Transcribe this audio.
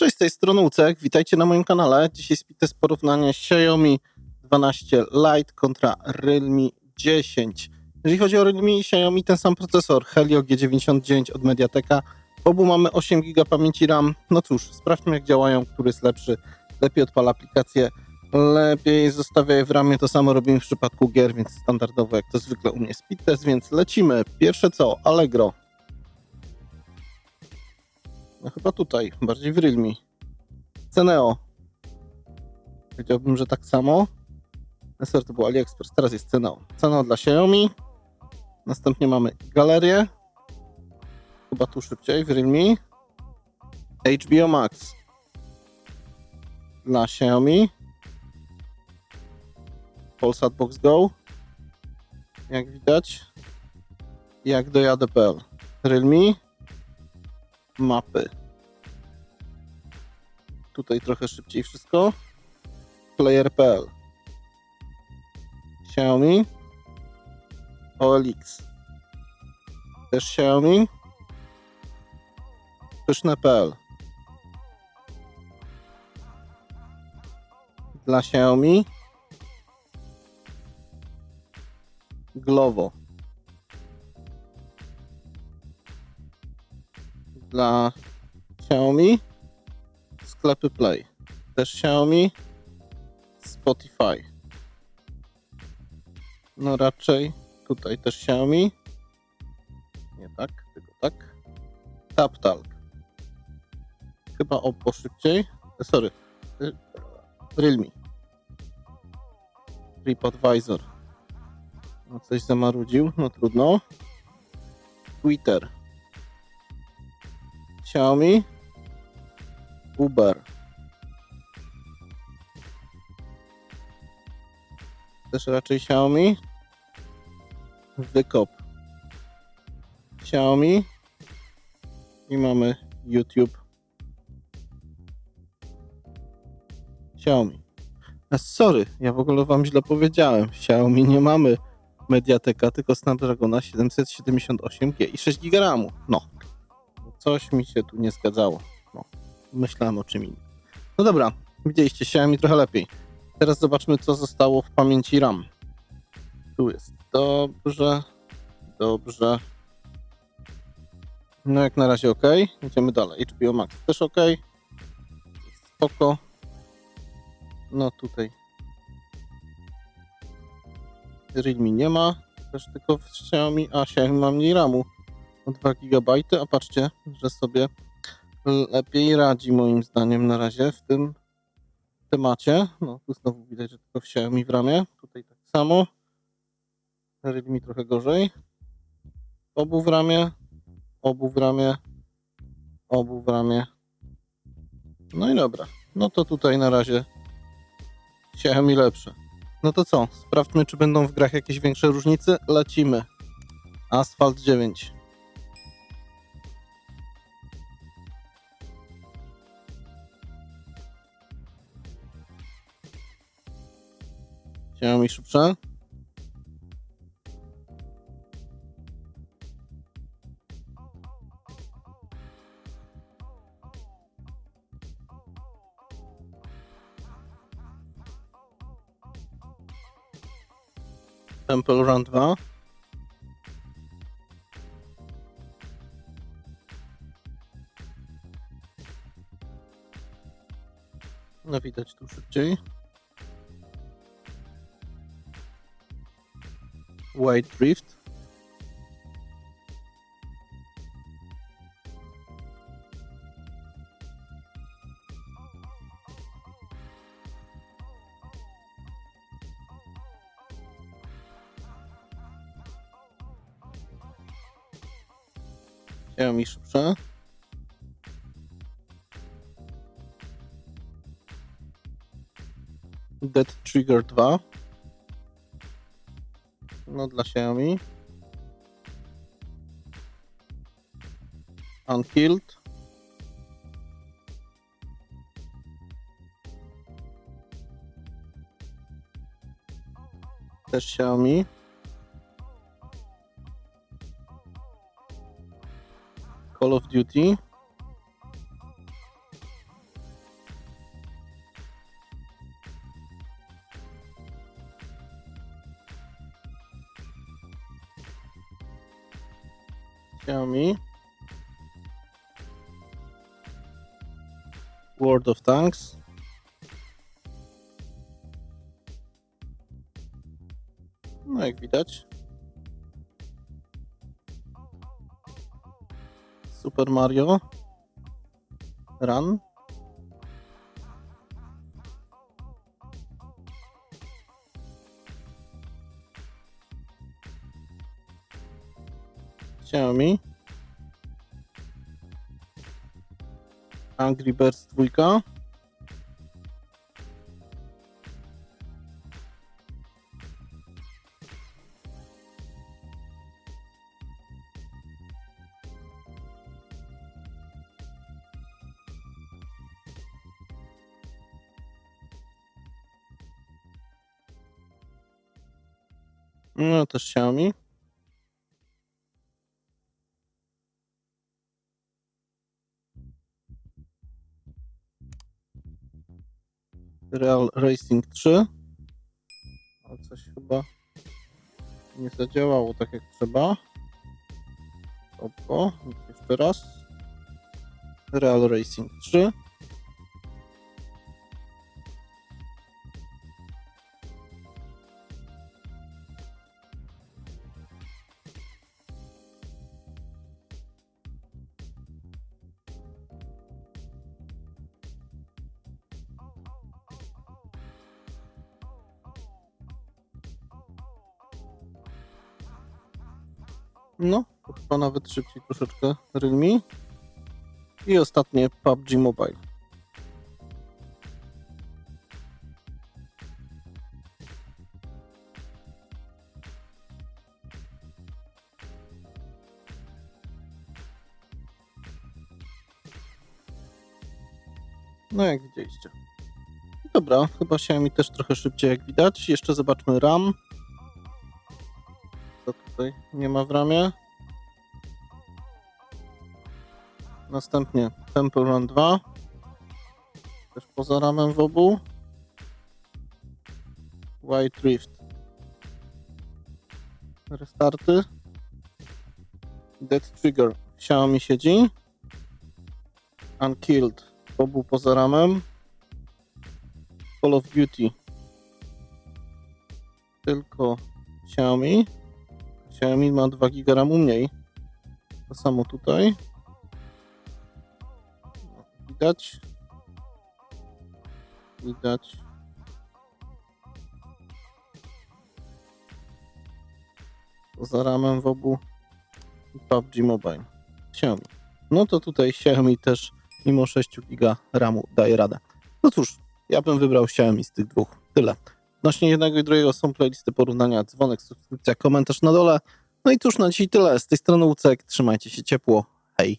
Cześć, z tej strony Ucek, witajcie na moim kanale. Dzisiaj speedtest porównanie Xiaomi 12 Lite kontra Realme 10. Jeżeli chodzi o Realme i Xiaomi, ten sam procesor Helio G99 od Mediateka. W obu mamy 8 GB pamięci RAM. No cóż, sprawdźmy jak działają, który jest lepszy. Lepiej odpala aplikację, lepiej zostawia je w ramie. To samo robimy w przypadku gier, więc standardowo jak to zwykle u mnie speedtest, więc lecimy. Pierwsze co, Allegro. No chyba tutaj, bardziej w Realme. Ceneo. Powiedziałbym, że tak samo. Sorry, to był AliExpress, teraz jest Ceneo. Ceneo dla Xiaomi. Następnie mamy galerię. Chyba tu szybciej, w Realme. HBO Max dla Xiaomi. Polsat Box Go. Jak widać. Jak dojadę.pl. Realme mapy. Tutaj trochę szybciej wszystko. Player.pl Xiaomi. OLX też Xiaomi. Pyszne.pl dla Xiaomi. Glovo dla Xiaomi sklepy Play. Też Xiaomi Spotify. No raczej tutaj też Xiaomi. Nie tak, tylko tak. TapTalk. Chyba Oppo szybciej. E, Sorry. Y, Realme. TripAdvisor. No coś zamarudził, no trudno. Twitter. Xiaomi, Uber. Też raczej Xiaomi. Wykop. Xiaomi. I mamy YouTube. Xiaomi. A sorry, ja w ogóle wam źle powiedziałem. Xiaomi nie mamy Mediateka, tylko Snapdragona 778G i 6 GB. No, coś mi się tu nie zgadzało. No, myślałem o czym innym. No dobra, widzieliście, siałem mi trochę lepiej. Teraz zobaczmy, co zostało w pamięci RAM. Tu jest dobrze, dobrze. No jak na razie ok. Idziemy dalej. HBO Max też ok. Spoko. No tutaj Realme nie ma, też tylko w Xiaomi, a Xiaomi ma mniej RAMu 2 GB, a patrzcie, że sobie lepiej radzi moim zdaniem na razie w tym temacie. No tu znowu widać, że tylko w Xiaomi w ramie, tutaj tak samo. Realme trochę gorzej. Obu w ramię, obu w ramię, obu w ramię. No i dobra, no to tutaj na razie Xiaomi lepsze. No to co, sprawdźmy czy będą w grach jakieś większe różnice. Lecimy. Asphalt 9. Xiaomi szybsze. Temple Run 2. No widać tu szybciej. White Drift. Xiaomi szybsze. Dead Trigger 2. No dla Xiaomi. Unkilled. Też Xiaomi. Call of Duty. Xiaomi. World of Tanks. No jak widać. Super Mario. Run. Xiaomi. Angry Birds 2. No też Xiaomi. Real Racing 3. Ale coś chyba nie zadziałało tak jak trzeba. Opo, jeszcze raz. Real Racing 3. No, chyba nawet szybciej troszeczkę Realme. I ostatnie PUBG Mobile. No jak widzieliście. Dobra, chyba się mi też trochę szybciej jak widać. Jeszcze zobaczmy RAM. Tutaj nie ma w ramie. Następnie Temple Run 2. Też poza ramem w obu. White Rift. Restarty. Dead Trigger. Xiaomi siedzi. Unkilled. W obu poza ramem. Call of Duty. Tylko Xiaomi. Xiaomi ma 2 GB RAMu mniej. To samo tutaj. Widać. Widać. Poza ramem w obu PUBG Mobile. Xiaomi. No to tutaj Xiaomi też mimo 6 GB RAMu daje radę. No cóż, ja bym wybrał Xiaomi z tych dwóch. Tyle. Odnośnie jednego i drugiego są playlisty porównania, dzwonek, subskrypcja, komentarz na dole. No i cóż, na dzisiaj tyle. Z tej strony Łucek, trzymajcie się ciepło. Hej.